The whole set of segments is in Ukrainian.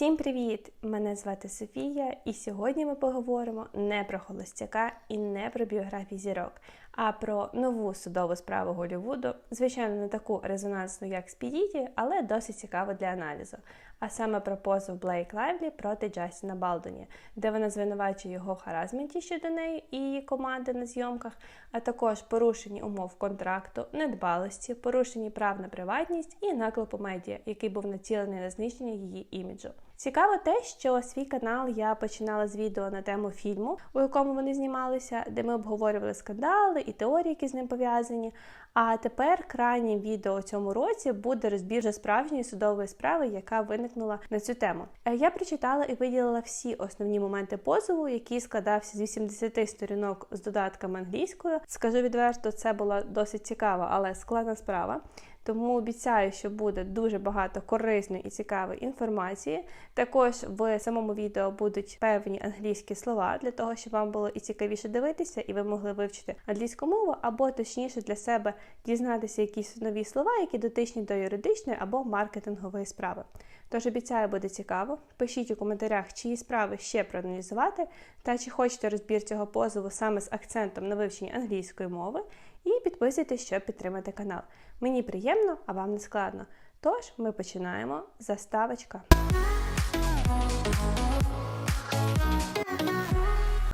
Всім привіт! Мене звати Софія, і сьогодні ми поговоримо не про холостяка і не про біографії зірок, а про нову судову справу Голлівуду, звичайно, не таку резонансну, як Спідіті, але досить цікаву для аналізу. А саме про позов Блейк Лайвлі проти Джастіна Балдоні, де вона звинувачує його харазменті щодо неї і її команди на зйомках, а також порушені умов контракту, недбалості, порушені прав на приватність і наклепу медіа, який був націлений на знищення її іміджу. Цікаво те, що свій канал я починала з відео на тему фільму, у якому вони знімалися, де ми обговорювали скандали і теорії, які з ним пов'язані. А тепер крайнім відео у цьому році буде розбір справжньої судової справи, яка виникнула на цю тему. Е, Я прочитала і виділила всі основні моменти позову, який складався з 80 сторінок з додатками англійською. Скажу відверто, це була досить цікава, але складна справа. Тому обіцяю, що буде дуже багато корисної і цікавої інформації. Також в самому відео будуть певні англійські слова для того, щоб вам було і цікавіше дивитися, і ви могли вивчити англійську мову, або точніше для себе дізнатися якісь нові слова, які дотичні до юридичної або маркетингової справи. Тож обіцяю, буде цікаво. Пишіть у коментарях, чиї справи ще проаналізувати, та чи хочете розбір цього позову саме з акцентом на вивченні англійської мови. І підписуйтесь, щоб підтримати канал. Мені приємно, а вам не складно. Тож ми починаємо. Заставочка.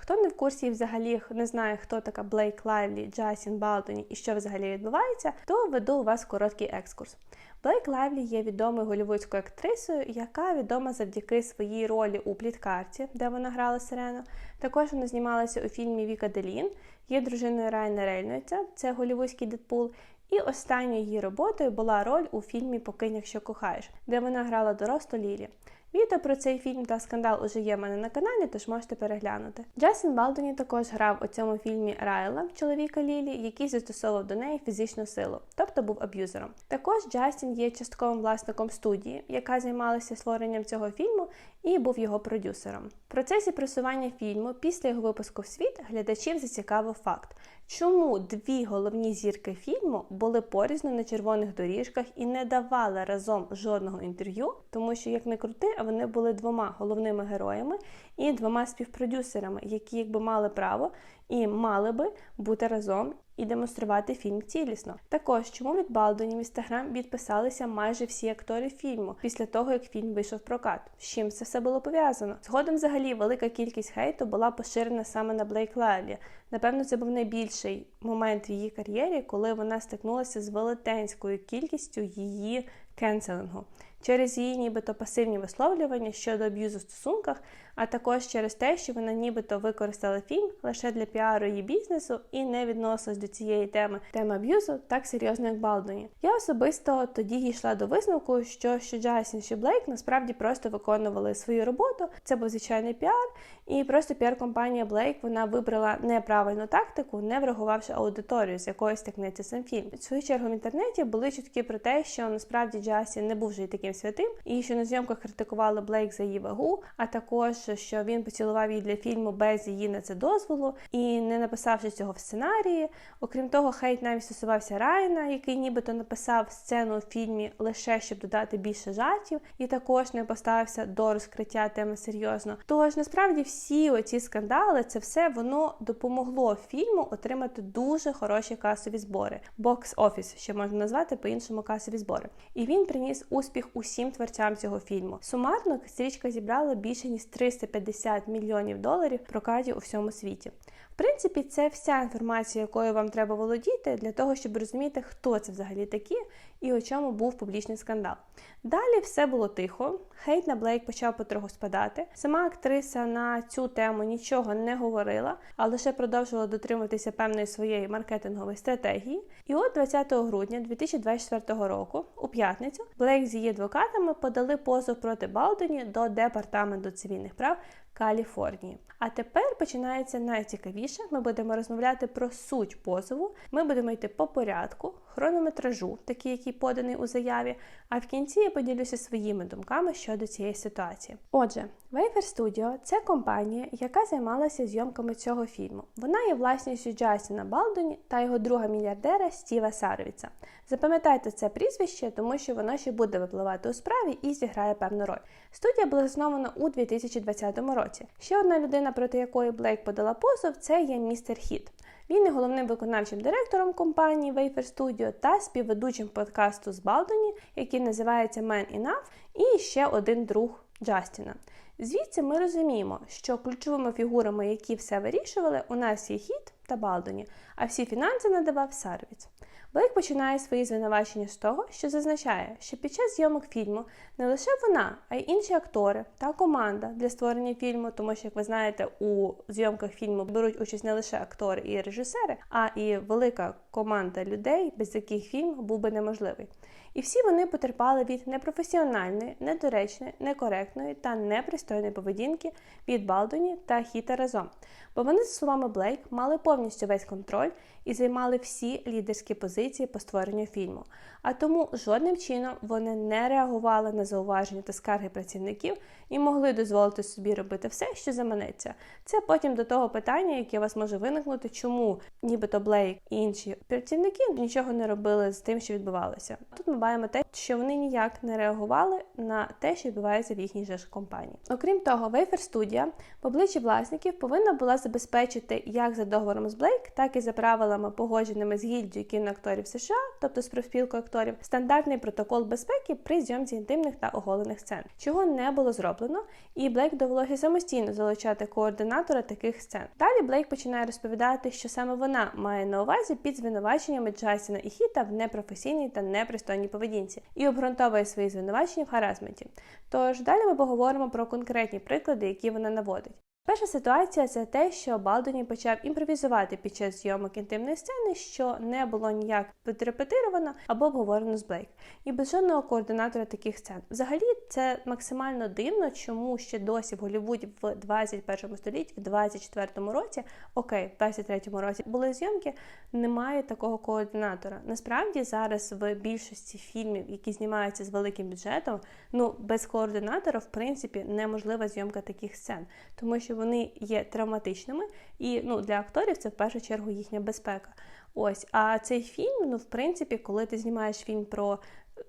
Хто не в курсі і взагалі не знає, хто така Блейк Лайвлі, Джасін Балдоні і що взагалі відбувається, то веду у вас короткий екскурс. Блейк Лайвлі є відомою голівудською актрисою, яка відома завдяки своїй ролі у пліткарті, де вона грала Сирену. Також вона знімалася у фільмі Віка Делін, є дружиною Райана Рейнольдса, це голівудський Дедпул. І останньою її роботою була роль у фільмі Покинь, якщо кохаєш, де вона грала дорослу Лілі. Відео про цей фільм та скандал уже є в мене на каналі, тож можете переглянути. Джастін Балдоні також грав у цьому фільмі Райла, чоловіка Лілі, який застосовував до неї фізичну силу, тобто був аб'юзером. Також Джастін є частковим власником студії, яка займалася створенням цього фільму, і був його продюсером. В процесі просування фільму після його випуску в світ глядачів зацікавив факт. Чому дві головні зірки фільму були порізно на червоних доріжках і не давали разом жодного інтерв'ю, тому що, як не крути, вони були двома головними героями і двома співпродюсерами, які якби мали право і мали би бути разом і демонструвати фільм цілісно. Також чому від Балдоні в інстаграм відписалися майже всі актори фільму після того, як фільм вийшов в прокат. З чим це все було пов'язано? Згодом, взагалі, велика кількість хейту була поширена саме на Блейк Лайлі. Напевно, це був найбільший момент в її кар'єрі, коли вона стикнулася з велетенською кількістю її кенселингу. Через її нібито пасивні висловлювання щодо аб'юзу в стосунках, а також через те, що вона нібито використала фільм лише для піару її бізнесу і не відносилась до цієї теми теми аб'юзу так серйозно, як Балдоні. Я особисто тоді йшла до висновку, що що Джасін, що Блейк насправді просто виконували свою роботу. Це був звичайний піар, і просто піар-компанія Блейк вона вибрала неправильну тактику, не врахувавши аудиторію, з якої стикнеться сам фільм. В свою чергу в інтернеті були чутки про те, що насправді Джасін не був вже таким святим, і що на зйомках критикували Блейк за її вагу, а також що він поцілував її для фільму без її на це дозволу і не написавши цього в сценарії. Окрім того, хейт навіть стосувався Райана, який нібито написав сцену у фільмі лише щоб додати більше жартів, і також не поставився до розкриття теми серйозно. Тож насправді всі оці скандали, це все воно допомогло фільму отримати дуже хороші касові збори. Бокс-офіс, ще можна назвати по-іншому касові збори. І він приніс успіх усім творцям цього фільму. Сумарно стрічка зібрала більше ніж 350 мільйонів доларів прокатів у всьому світі. Принципі, це вся інформація, якою вам треба володіти, для того, щоб розуміти, хто це взагалі такі і у чому був публічний скандал. Далі все було тихо. Хейт на Блейк почав потроху спадати. Сама актриса на цю тему нічого не говорила, а лише продовжувала дотримуватися певної своєї маркетингової стратегії. І от 20 грудня 2024 року, у п'ятницю, Блейк з її адвокатами подали позов проти Балдоні до департаменту цивільних прав Каліфорнії. А тепер починається найцікавіше. Ми будемо розмовляти про суть позову. Ми будемо йти по порядку, хронометражу, такий, який поданий у заяві. А в кінці я поділюся своїми думками щодо цієї ситуації. Отже, Wafer Studio – це компанія, яка займалася зйомками цього фільму. Вона є власністю Джастіна Балдоні та його друга мільярдера Стіва Саровіца. Запам'ятайте це прізвище, тому що воно ще буде випливати у справі і зіграє певну роль. Студія була заснована у 2020 році. Ще одна людина, проти якої Блейк подала позов, це є містер Хіт. Він є головним виконавчим директором компанії Wafer Studio та співведучим подкасту з Балдоні, який називається Man Enough, і ще один друг Джастіна. Звідси ми розуміємо, що ключовими фігурами, які все вирішували, у нас є Хіт та Балдоні, а всі фінанси надавав Сарвіц. Блейк починає свої звинувачення з того, що зазначає, що під час зйомок фільму не лише вона, а й інші актори та команда для створення фільму, тому що, як ви знаєте, у зйомках фільму беруть участь не лише актори і режисери, а і велика команда людей, без яких фільм був би неможливий. І всі вони потерпали від непрофесіональної, недоречної, некоректної та непристойної поведінки від Балдоні та Хіта разом. Бо вони, за словами Блейк, мали повністю весь контроль і займали всі лідерські позиції по створенню фільму. А тому жодним чином вони не реагували на зауваження та скарги працівників і могли дозволити собі робити все, що заманеться. Це потім до того питання, яке у вас може виникнути, чому нібито Блейк і інші працівники нічого не робили з тим, що відбувалося. Тут ми бачимо те, що вони ніяк не реагували на те, що відбувається в їхній же ж компанії. Окрім того, Wafer Studio в обличчі власників повинна була забезпечити як за договором з Блейк, так і за правилами, погодженими з гільдією кіноакторів США, тобто з профспілкою акторів, стандартний протокол безпеки при зйомці інтимних та оголених сцен, чого не було зроблено, і Блейк довелося самостійно залучати координатора таких сцен. Далі Блейк починає розповідати, що саме вона має на увазі під звинуваченнями Джастіна і Хіта в непрофесійній та непристойній поведінці і обґрунтовує свої звинувачення в харазменті. Тож далі ми поговоримо про конкретні приклади, які вона наводить. Перша ситуація це те, що Балдоні почав імпровізувати під час зйомок інтимної сцени, що не було ніяк підрепетировано або обговорено з Блейк, і без жодного координатора таких сцен. Взагалі, це максимально дивно, чому ще досі в Голлівуді в 21 столітті, в 24 році, окей, в 23 році були зйомки, немає такого координатора. Насправді зараз в більшості фільмів, які знімаються з великим бюджетом, ну без координатора, в принципі, неможлива зйомка таких сцен, тому що вони є травматичними, і ну, для акторів це в першу чергу їхня безпека. Ось, а цей фільм, ну, в принципі, коли ти знімаєш фільм про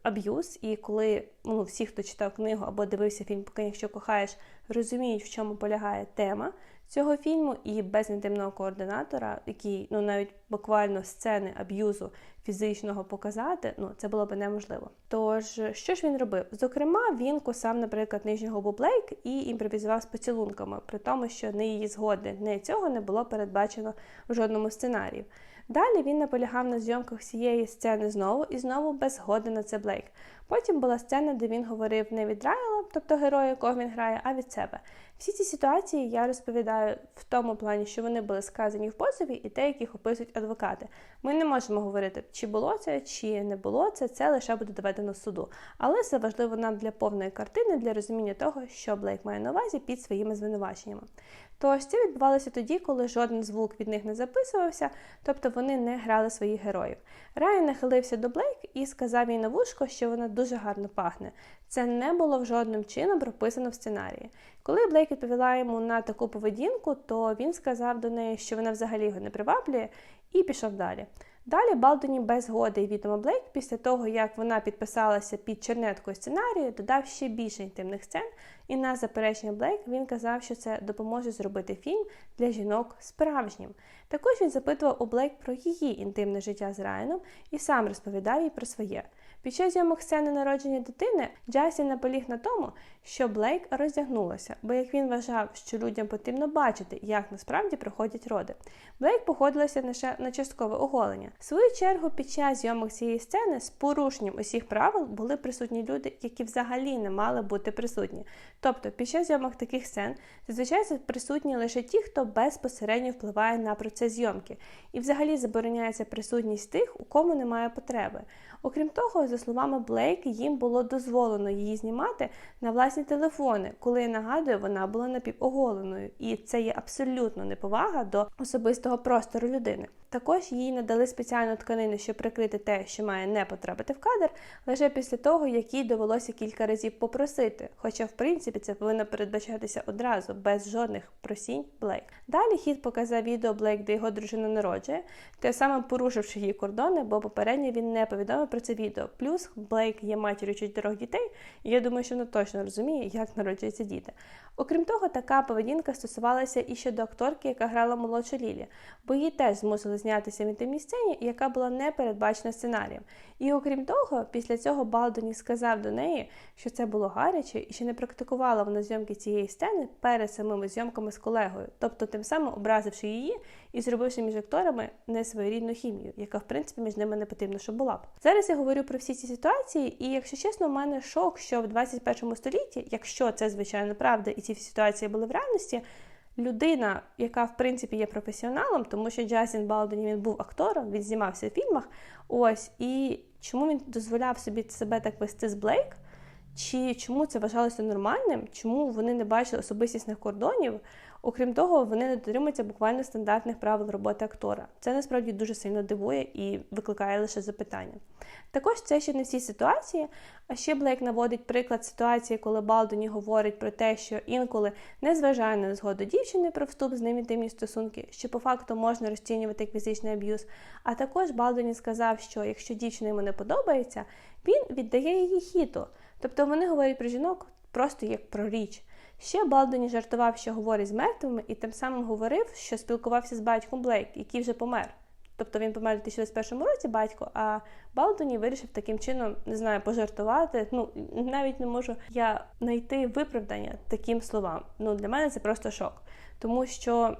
аб'юз, і коли ну, всі, хто читав книгу або дивився фільм, поки якщо кохаєш, розуміють, в чому полягає тема цього фільму, і без інтимного координатора, який ну навіть буквально сцени аб'юзу фізичного показати, ну це було б неможливо. Тож, що ж він робив? Зокрема, він кусав, наприклад, нижнього губу Блейк і імпровізував з поцілунками, при тому, що не її згоди, не цього не було передбачено в жодному сценарії. Далі він наполягав на зйомках всієї сцени знову і знову без згоди на це Блейк. Потім була сцена, де він говорив не від Райла, тобто героя, якого він грає, а від себе. Всі ці ситуації я розповідаю в тому плані, що вони були сказані в позові, і те, яких описують адвокати. Ми не можемо говорити, чи було це, чи не було це, це лише буде доведено суду. Але це важливо нам для повної картини, для розуміння того, що Блейк має на увазі під своїми звинуваченнями. Тож це відбувалося тоді, коли жоден звук від них не записувався, тобто вони не грали своїх героїв. Райан нахилився до Блейк і сказав їй на вушко, що вона дуже гарно пахне. Це не було в жодним чином прописано в сценарії. Коли Блейк відповіла йому на таку поведінку, то він сказав до неї, що вона взагалі його не приваблює, і пішов далі. Далі Балдоні без згоди і відома Блейк, після того, як вона підписалася під чернеткою сценарію, додав ще більше інтимних сцен, і на заперечення Блейк він казав, що це допоможе зробити фільм для жінок справжнім. Також він запитував у Блейк про її інтимне життя з Райаном і сам розповідав їй про своє. Під час зйомок сцени народження дитини Джастін наполіг на тому, що Блейк роздягнулася, бо як він вважав, що людям потрібно бачити, як насправді проходять роди. Блейк погодилася лише на часткове оголення. В свою чергу, під час зйомок цієї сцени з порушенням усіх правил були присутні люди, які взагалі не мали бути присутні. Тобто, під час зйомок таких сцен зазвичай присутні лише ті, хто безпосередньо впливає на процес зйомки, і взагалі забороняється присутність тих, у кому немає потреби. Окрім того, за словами Блейк, їм було дозволено її знімати на власні телефони, коли я нагадую, вона була напівоголеною, і це є абсолютно неповага до особистого простору людини. Також їй надали спеціальну тканину, щоб прикрити те, що має не потрапити в кадр, лише після того, як їй довелося кілька разів попросити. Хоча, в принципі, це повинно передбачатися одразу, без жодних просінь Блейк. Далі хід показав відео Блейк, де його дружина народжує, те саме порушивши її кордони, бо попередньо він не повідомив про це відео. Плюс Блейк є матір'ю чотирьох дітей, і я думаю, що вона точно розуміє, як народжуються діти. Окрім того, така поведінка стосувалася і щодо акторки, яка грала молодшу Лілі, бо її теж змусили знятися в інтимній сцені, яка була не передбачена сценарієм. І окрім того, після цього Балдоні сказав до неї, що це було гаряче і що не практикувала вона зйомки цієї сцени перед самими зйомками з колегою, тобто тим самим образивши її і зробивши між акторами несвоєрідну хімію, яка в принципі між ними не потрібно, щоб була б. Зараз я говорю про всі ці ситуації, і якщо чесно, у мене шок, що в 21 столітті, якщо це звичайно правда, і ці ситуації були в реальності. Людина, яка в принципі є професіоналом, тому що Джасін Балдені він був актором, він знімався в фільмах. Ось і чому він дозволяв собі себе так вести з Блейк? Чи чому це вважалося нормальним? Чому вони не бачили особистісних кордонів? Окрім того, вони не дотримуються буквально стандартних правил роботи актора. Це насправді дуже сильно дивує і викликає лише запитання. Також це ще не всі ситуації. А ще Блейк наводить приклад ситуації, коли Балдоні говорить про те, що інколи не зважає на згоду дівчини про вступ з ним інтимні стосунки, що по факту можна розцінювати як фізичний аб'юз. А також Балдоні сказав, що якщо дівчина йому не подобається, він віддає її хіту. Тобто вони говорять про жінок просто як про річ. Ще Балдені жартував, що говорить з мертвими, і тим самим говорив, що спілкувався з батьком Блейк, який вже помер. Тобто він помер у 2021 році батько, а Балдоні вирішив таким чином, не знаю, пожартувати. Ну навіть не можу я знайти виправдання таким словам. Ну для мене це просто шок, тому що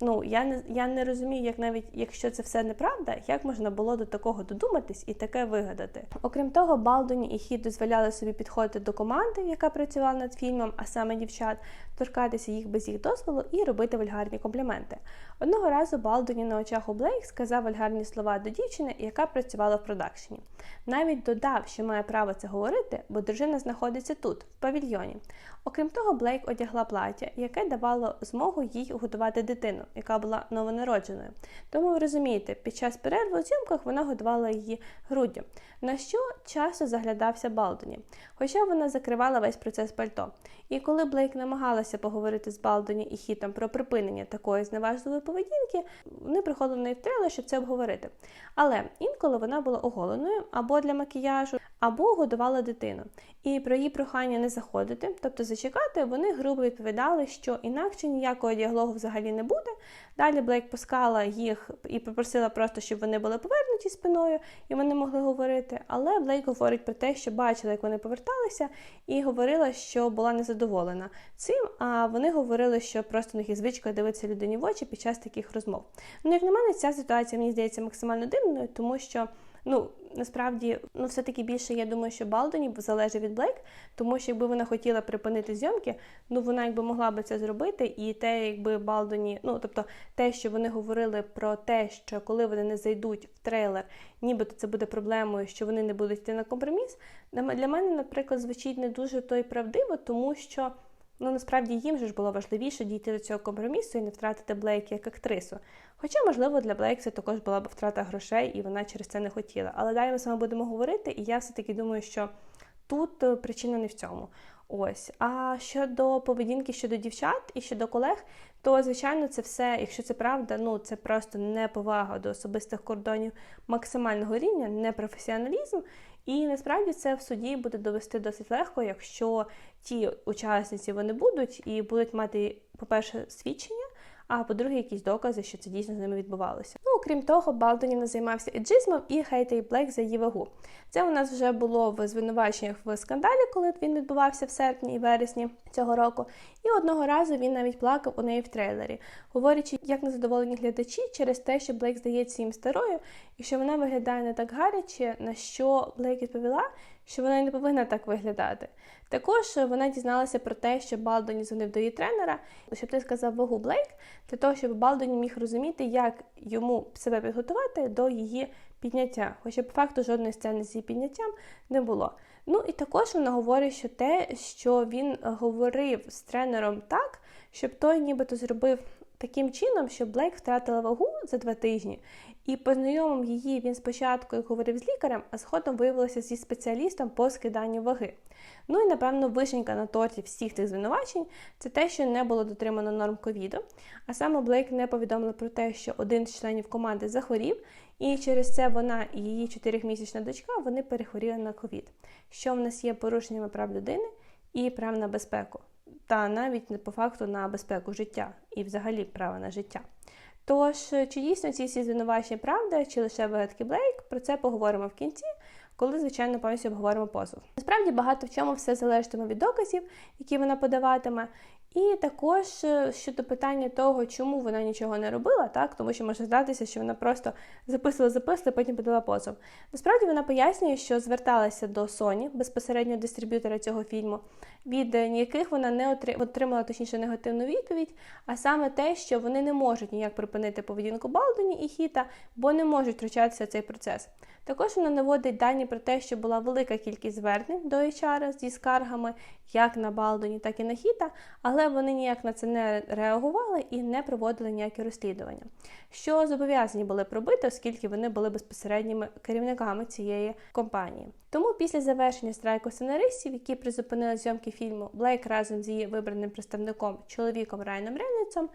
Ну, я не я не розумію, як навіть якщо це все неправда, як можна було до такого додуматись і таке вигадати. Окрім того, Балдуні і Хід дозволяли собі підходити до команди, яка працювала над фільмом, а саме дівчат, торкатися їх без їх дозволу і робити вульгарні компліменти. Одного разу Балдоні на очах у Блейк сказав вульгарні слова до дівчини, яка працювала в продакшені. Навіть додав, що має право це говорити, бо дружина знаходиться тут, в павільйоні. Окрім того, Блейк одягла плаття, яке давало змогу їй годувати дитину, яка була новонародженою. Тому ви розумієте, під час перерви у зйомках вона годувала її груддю, на що часто заглядався Балдоні, хоча вона закривала весь процес пальто. І коли Блейк намагалася поговорити з Балдоні і Хітом про припинення такої зневажливої поведінки, вони приходили на трейлер, щоб це обговорити. Але інколи вона була оголеною або для макіяжу, або годувала дитину. І про її прохання не заходити, тобто зачекати, вони грубо відповідали, що інакше ніякого діалогу взагалі не буде. Далі Блейк пускала їх і попросила просто, щоб вони були повернуті спиною і вони могли говорити. Але Блейк говорить про те, що бачила, як вони поверталися, і говорила, що була незадоволена цим. А вони говорили, що просто них є звичка дивитися людині в очі під час таких розмов. Ну, як на мене, ця ситуація мені здається максимально дивною, тому що. Ну, насправді, ну, все-таки більше, я думаю, що Балдоні залежить від Блейк, тому що якби вона хотіла припинити зйомки, ну вона якби могла би це зробити, і те, якби Балдоні, ну тобто те, що вони говорили про те, що коли вони не зайдуть в трейлер, нібито це буде проблемою, що вони не будуть йти на компроміс. Для мене, наприклад, звучить не дуже то й правдиво, тому що. Ну, насправді їм же ж було важливіше дійти до цього компромісу і не втратити Блейк як актрису. Хоча, можливо, для Блейк це також була б втрата грошей, і вона через це не хотіла. Але далі ми вами будемо говорити, і я все-таки думаю, що тут е, причина не в цьому. Ось. А щодо поведінки щодо дівчат і щодо колег, то, звичайно, це все, якщо це правда, ну це просто неповага до особистих кордонів максимального рівня, непрофесіоналізм. І насправді це в суді буде довести досить легко, якщо ті учасниці вони будуть і будуть мати, по-перше, свідчення а по-друге, якісь докази, що це дійсно з ними відбувалося. Ну, окрім того, Балдонів займався еджизмом і хейтей Блек за її вагу. Це у нас вже було в звинуваченнях в скандалі, коли він відбувався в серпні і вересні цього року. І одного разу він навіть плакав у неї в трейлері, говорячи, як незадоволені глядачі через те, що Блейк здається їм старою, і що вона виглядає не так гаряче, на що Блейк відповіла, що вона й не повинна так виглядати. Також вона дізналася про те, що Балдоні дзвонив до її тренера, щоб ти сказав вагу Блейк, для того, щоб Балдоні міг розуміти, як йому себе підготувати до її підняття. Хоча по факту жодної сцени з її підняттям не було. Ну і також вона говорить, що те, що він говорив з тренером так, щоб той нібито зробив таким чином, що Блейк втратила вагу за два тижні, і познайомив її він спочатку, як говорив з лікарем, а згодом виявилося зі спеціалістом по скиданню ваги. Ну і, напевно, вишенька на торті всіх тих звинувачень це те, що не було дотримано норм ковіду. А саме Блейк не повідомила про те, що один з членів команди захворів, і через це вона і її чотирьохмісячна дочка вони перехворіли на ковід, що в нас є порушеннями прав людини і прав на безпеку, та навіть не по факту на безпеку життя і взагалі права на життя. Тож, чи дійсно ці всі звинувачення правда, чи лише вигадки Блейк, про це поговоримо в кінці, коли, звичайно, повністю обговоримо позов. Насправді багато в чому все залежатиме від доказів, які вона подаватиме, і також е, щодо питання того, чому вона нічого не робила, так тому що може здатися, що вона просто записувала записувала, потім подала позов. Насправді вона пояснює, що зверталася до Sony, безпосередньо дистриб'ютора цього фільму, від ніяких вона не отримала точніше негативну відповідь, а саме те, що вони не можуть ніяк припинити поведінку Балдоні і Хіта, бо не можуть втручатися в цей процес. Також вона наводить дані про те, що була велика кількість звернень до HR зі скаргами як на Балдоні, так і на Хіта, але вони ніяк на це не реагували і не проводили ніякі розслідування, що зобов'язані були пробити, оскільки вони були безпосередніми керівниками цієї компанії. Тому після завершення страйку сценаристів, які призупинили зйомки фільму, Блейк разом з її вибраним представником чоловіком Райаном Рейнольдсом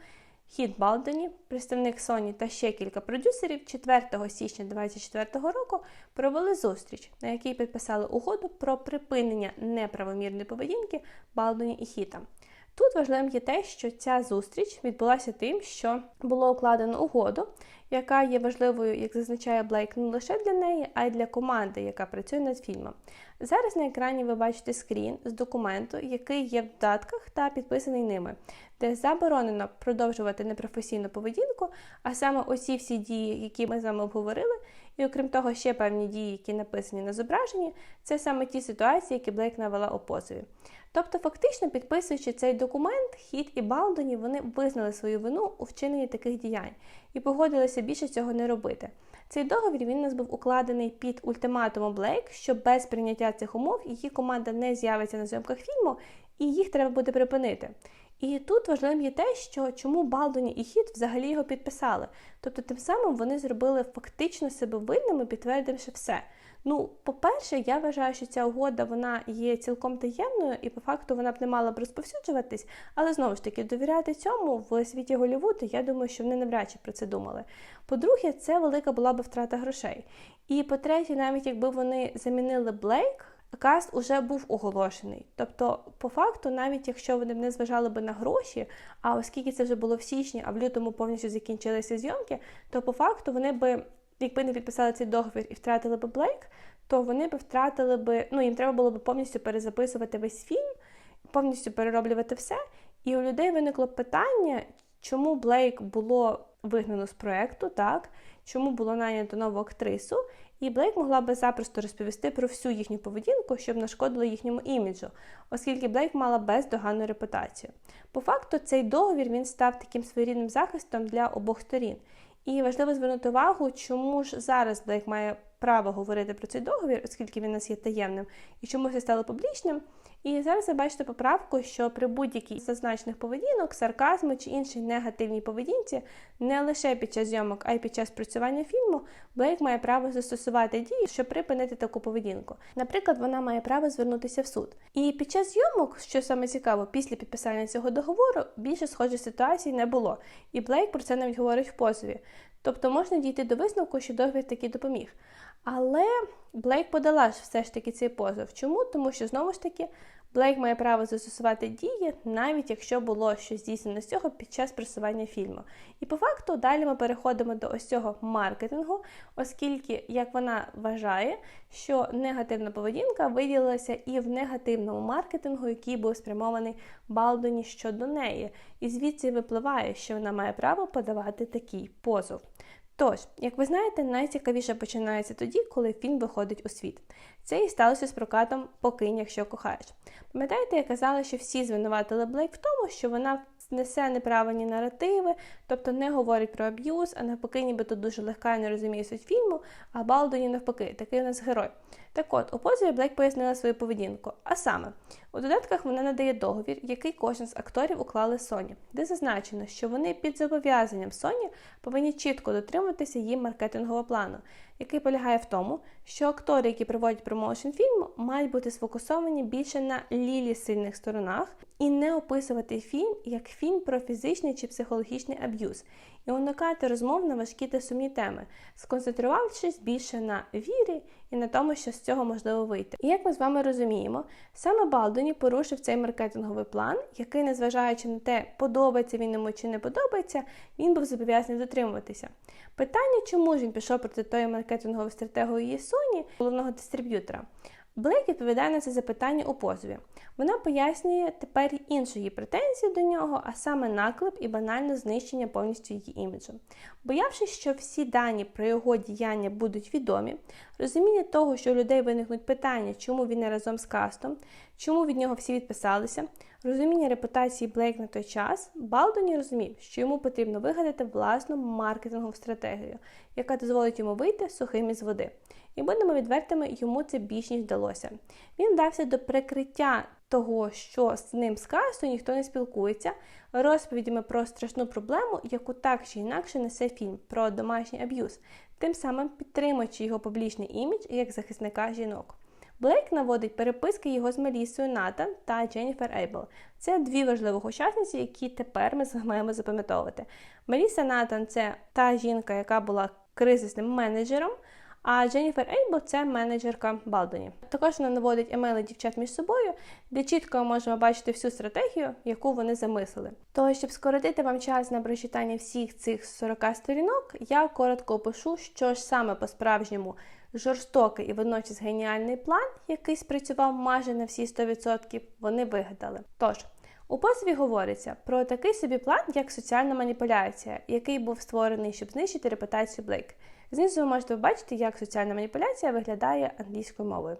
Хіт Балдені, представник Sony та ще кілька продюсерів 4 січня 2024 року провели зустріч, на якій підписали угоду про припинення неправомірної поведінки Балдені і Хіта. Тут важливим є те, що ця зустріч відбулася тим, що було укладено угоду, яка є важливою, як зазначає Блейк, не лише для неї, а й для команди, яка працює над фільмом. Зараз на екрані ви бачите скрін з документу, який є в додатках та підписаний ними, де заборонено продовжувати непрофесійну поведінку, а саме оці всі дії, які ми з вами обговорили, і окрім того, ще певні дії, які написані на зображенні, це саме ті ситуації, які Блейк навела у позові. Тобто, фактично, підписуючи цей документ, Хіт і Балдоні вони визнали свою вину у вчиненні таких діянь і погодилися більше цього не робити. Цей договір він нас був укладений під ультиматумом Блейк, що без прийняття цих умов її команда не з'явиться на зйомках фільму, і їх треба буде припинити. І тут важливим є те, що чому Балдоні і Хіт взагалі його підписали. Тобто, тим самим вони зробили фактично себе винними, підтвердивши все. Ну, по-перше, я вважаю, що ця угода вона є цілком таємною, і по факту вона б не мала б розповсюджуватись, але знову ж таки довіряти цьому в світі Голлівуду, я думаю, що вони навряд чи про це думали. По-друге, це велика була б втрата грошей. І по-третє, навіть якби вони замінили Блейк. Каст уже був оголошений. Тобто, по факту, навіть якщо вони б не зважали би на гроші, а оскільки це вже було в січні, а в лютому повністю закінчилися зйомки, то по факту вони би якби не підписали цей договір і втратили би Блейк, то вони б втратили би, ну їм треба було б повністю перезаписувати весь фільм, повністю перероблювати все. І у людей виникло питання, чому Блейк було вигнано з проекту, так, чому було нанято нову актрису, і Блейк могла би запросто розповісти про всю їхню поведінку, щоб нашкодило їхньому іміджу, оскільки Блейк мала бездоганну репутацію. По факту, цей договір він став таким своєрідним захистом для обох сторін. І важливо звернути увагу, чому ж зараз Блейк має право говорити про цей договір, оскільки він у нас є таємним, і чому це стало публічним. І зараз ви бачите поправку, що при будь-якій зазначених поведінок, сарказму чи іншій негативній поведінці, не лише під час зйомок, а й під час працювання фільму, Блейк має право застосувати дії, щоб припинити таку поведінку. Наприклад, вона має право звернутися в суд. І під час зйомок, що саме цікаво, після підписання цього договору більше схожих ситуацій не було. І Блейк про це навіть говорить в позові. Тобто можна дійти до висновку, що договір таки допоміг. Але Блейк подала все ж таки цей позов. Чому? Тому що знову ж таки Блейк має право застосувати дії, навіть якщо було щось здійснено з цього під час просування фільму. І по факту далі ми переходимо до ось цього маркетингу, оскільки, як вона вважає, що негативна поведінка виділилася і в негативному маркетингу, який був спрямований Балдоні щодо неї. І звідси випливає, що вона має право подавати такий позов. Тож, як ви знаєте, найцікавіше починається тоді, коли фільм виходить у світ. Це і сталося з прокатом Покинь, якщо кохаєш. Пам'ятаєте, я казала, що всі звинуватили Блейк в тому, що вона несе неправильні наративи, тобто не говорить про аб'юз, а навпаки, нібито дуже легка і не розуміє суть фільму, а Балдоні навпаки, такий у нас герой. Так от, у позові Блейк пояснила свою поведінку. А саме, у додатках вона надає договір, який кожен з акторів уклали Sony, де зазначено, що вони під зобов'язанням Sony повинні чітко дотримуватися їм маркетингового плану, який полягає в тому, що актори, які проводять промоушен фільму, мають бути сфокусовані більше на лілі сильних сторонах і не описувати фільм як фільм про фізичний чи психологічний аб'юз, і уникати розмов на важкі та сумні теми, сконцентрувавшись більше на вірі і на тому, що з цього можливо вийти. І як ми з вами розуміємо, саме Балдоні порушив цей маркетинговий план, який, незважаючи на те, подобається він йому чи не подобається, він був зобов'язаний дотримуватися. Питання, чому ж він пішов проти тої маркетингової стратегії Sony, головного дистриб'ютора. Блейк відповідає на це запитання у позові. Вона пояснює тепер іншу її претензію до нього, а саме наклеп і банальне знищення повністю її іміджу. Боявшись, що всі дані про його діяння будуть відомі, розуміння того, що у людей виникнуть питання, чому він не разом з кастом, чому від нього всі відписалися, розуміння репутації Блейк на той час, Балдоні розумів, що йому потрібно вигадати власну маркетингову стратегію, яка дозволить йому вийти сухим із води. І будемо відвертими, йому це більш ніж вдалося. Він вдався до прикриття того, що з ним з касту ніхто не спілкується, розповідями про страшну проблему, яку так чи інакше несе фільм про домашній аб'юз, тим самим підтримуючи його публічний імідж як захисника жінок. Блейк наводить переписки його з Мелісою Натан та Дженніфер Ейбл. Це дві важливих учасниці, які тепер ми маємо запам'ятовувати. Меліса Натан це та жінка, яка була кризисним менеджером. А Дженніфер Ейбл це менеджерка Балдоні. Також вона наводить емейли дівчат між собою, де чітко можемо бачити всю стратегію, яку вони замислили. То, щоб скоротити вам час на прочитання всіх цих 40 сторінок, я коротко опишу, що ж саме по-справжньому жорстокий і водночас геніальний план, який спрацював майже на всі 100%, вони вигадали. Тож. У позові говориться про такий собі план, як соціальна маніпуляція, який був створений, щоб знищити репутацію Блейк. Знизу ви можете побачити, як соціальна маніпуляція виглядає англійською мовою.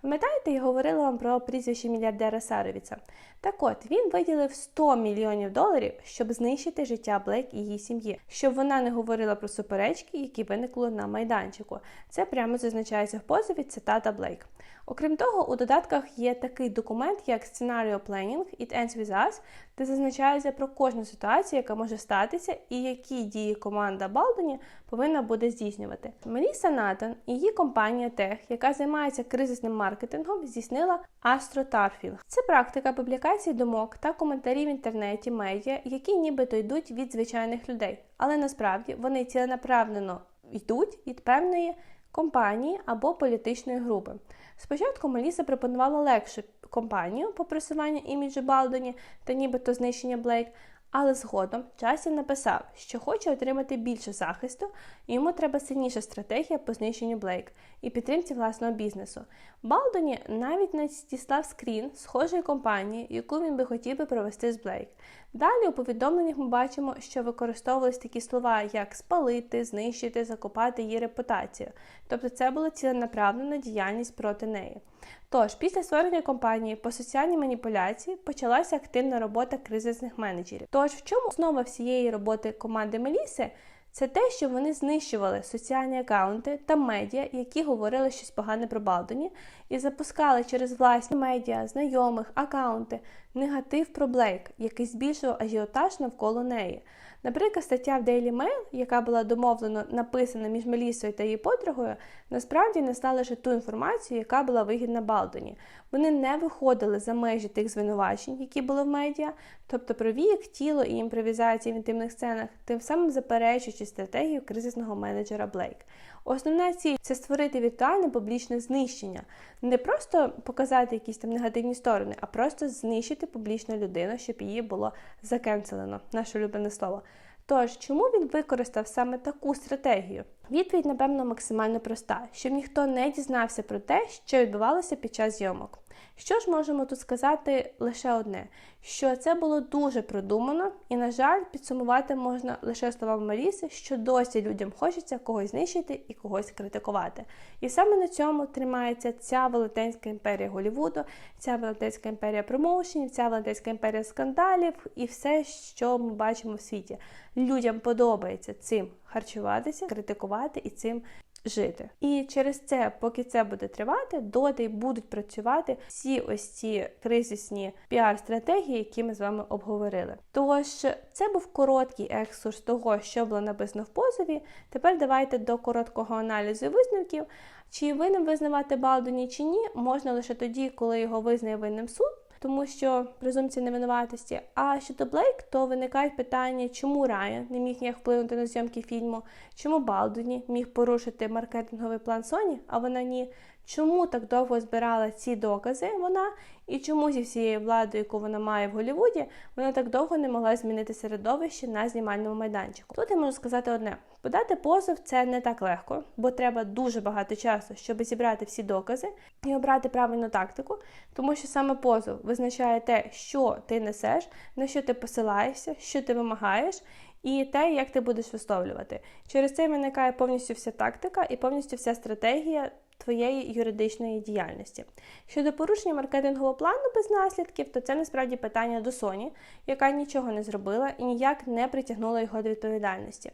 Пам'ятаєте, я говорила вам про прізвище мільярдера Саровіца? Так от він виділив 100 мільйонів доларів, щоб знищити життя Блейк і її сім'ї, щоб вона не говорила про суперечки, які виникли на майданчику. Це прямо зазначається в позові цитата Блейк. Окрім того, у додатках є такий документ, як Scenario Planning It Ends With Us, де зазначається про кожну ситуацію, яка може статися, і які дії команда Балдоні повинна буде здійснювати. Меліса Натан і її компанія Тех, яка займається кризисним маркетингом, здійснила астроtarfing. Це практика публікації думок та коментарів в інтернеті медіа, які нібито йдуть від звичайних людей, але насправді вони ціленаправлено йдуть від певної компанії або політичної групи. Спочатку Меліса пропонувала легшу компанію по просуванню іміджу Балдоні та нібито знищення Блейк, але згодом Джастін написав, що хоче отримати більше захисту, йому треба сильніша стратегія по знищенню Блейк і підтримці власного бізнесу. Балдоні навіть надіслав скрін схожої компанії, яку він би хотів би провести з Блейк. Далі у повідомленнях ми бачимо, що використовувались такі слова, як спалити, знищити, закопати її репутацію. Тобто це була ціленаправлена діяльність проти неї. Тож, після створення компанії по соціальній маніпуляції почалася активна робота кризисних менеджерів. Тож, в чому основа всієї роботи команди Меліси? Це те, що вони знищували соціальні акаунти та медіа, які говорили щось погане про Балдоні, і запускали через власні медіа, знайомих, акаунти, негатив про Блейк, який збільшував ажіотаж навколо неї. Наприклад, стаття в Daily Mail, яка була домовлено написана між Мелісою та її подругою, насправді несла лише ту інформацію, яка була вигідна Балдоні. Вони не виходили за межі тих звинувачень, які були в медіа, тобто про вік, тіло і імпровізації в інтимних сценах, тим самим заперечуючи стратегію кризисного менеджера Блейк. Основна ціль це створити віртуальне публічне знищення, не просто показати якісь там негативні сторони, а просто знищити публічну людину, щоб її було закенселено, наше улюблене слово. Тож, чому він використав саме таку стратегію? Відповідь, напевно, максимально проста, щоб ніхто не дізнався про те, що відбувалося під час зйомок. Що ж можемо тут сказати лише одне: що це було дуже продумано, і, на жаль, підсумувати можна лише словами Маріси, що досі людям хочеться когось знищити і когось критикувати. І саме на цьому тримається ця велетенська імперія Голівуду, ця велетенська імперія промоушенів, ця велетенська імперія скандалів і все, що ми бачимо в світі. Людям подобається цим харчуватися, критикувати і цим жити. І через це, поки це буде тривати, доти будуть працювати всі ось ці кризисні піар-стратегії, які ми з вами обговорили. Тож це був короткий екскурс того, що було написано в позові. Тепер давайте до короткого аналізу висновків. Чи винним визнавати Балдоні чи ні, можна лише тоді, коли його визнає винним суд тому що презумпція невинуватості. А щодо Блейк, то виникають питання, чому Райан не міг ніяк вплинути на зйомки фільму, чому Балдуні міг порушити маркетинговий план Соні, а вона ні. Чому так довго збирала ці докази вона, і чому зі всією владою, яку вона має в Голлівуді, вона так довго не могла змінити середовище на знімальному майданчику? Тут я можу сказати одне: подати позов це не так легко, бо треба дуже багато часу, щоб зібрати всі докази і обрати правильну тактику, тому що саме позов визначає те, що ти несеш, на що ти посилаєшся, що ти вимагаєш. І те, як ти будеш висловлювати. Через це виникає повністю вся тактика і повністю вся стратегія твоєї юридичної діяльності. Щодо порушення маркетингового плану без наслідків, то це насправді питання до Sony, яка нічого не зробила і ніяк не притягнула його до відповідальності.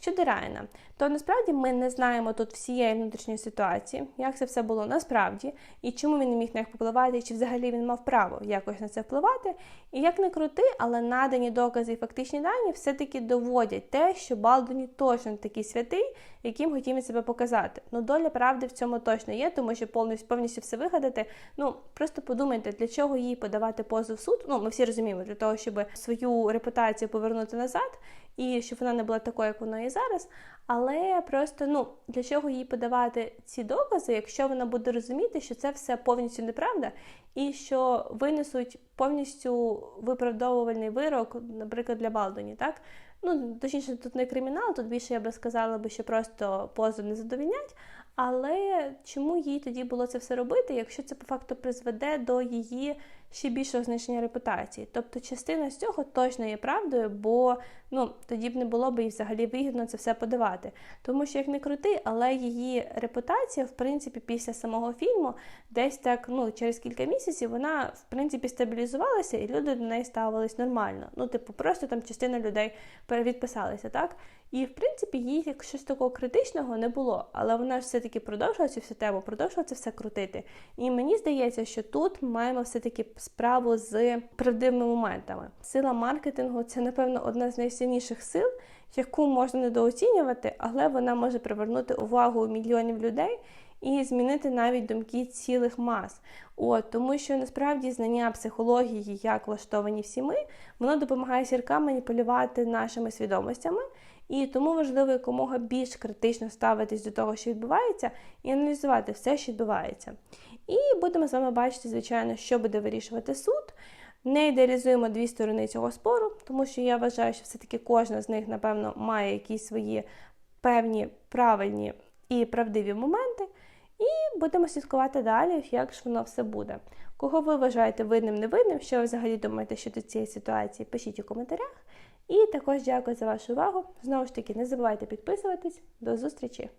Щодо Райана, то насправді ми не знаємо тут всієї внутрішньої ситуації, як це все було насправді, і чому він не міг на них впливати, і чи взагалі він мав право якось на це впливати. І як не крути, але надані докази і фактичні дані все-таки доводять те, що Балдоні точно такий святий, яким хотіли себе показати. Ну, доля правди в цьому точно є, тому що повністю повністю все вигадати. Ну просто подумайте, для чого їй подавати позов в суд. Ну, ми всі розуміємо, для того, щоб свою репутацію повернути назад і щоб вона не була такою, як вона є зараз. Але просто ну для чого їй подавати ці докази, якщо вона буде розуміти, що це все повністю неправда, і що винесуть повністю виправдовувальний вирок, наприклад, для Балдоні, так? Ну, точніше, тут не кримінал, тут більше я би сказала, би, що просто позов не задовільнять. Але чому їй тоді було це все робити, якщо це по факту призведе до її ще більшого знищення репутації? Тобто частина з цього точно є правдою, бо ну тоді б не було б і взагалі вигідно це все подавати. Тому що як не крути, але її репутація, в принципі, після самого фільму, десь так ну через кілька місяців вона в принципі стабілізувалася, і люди до неї ставились нормально. Ну, типу, просто там частина людей перевідписалися, так? І, в принципі, їй як щось такого критичного не було, але вона ж все-таки продовжувала цю всю тему, продовжувала це все крутити. І мені здається, що тут маємо все-таки справу з правдивими моментами. Сила маркетингу це, напевно, одна з найсильніших сил, яку можна недооцінювати, але вона може привернути увагу мільйонів людей. І змінити навіть думки цілих мас. От, Тому що насправді знання психології, як влаштовані всі ми, воно допомагає зіркам маніпулювати нашими свідомостями. І тому важливо якомога більш критично ставитись до того, що відбувається, і аналізувати все, що відбувається. І будемо з вами бачити, звичайно, що буде вирішувати суд. Не ідеалізуємо дві сторони цього спору, тому що я вважаю, що все-таки кожна з них, напевно, має якісь свої певні правильні і правдиві моменти. І будемо слідкувати далі, як ж воно все буде. Кого ви вважаєте винним, невинним, що ви взагалі думаєте щодо цієї ситуації, пишіть у коментарях. І також дякую за вашу увагу. Знову ж таки, не забувайте підписуватись. До зустрічі!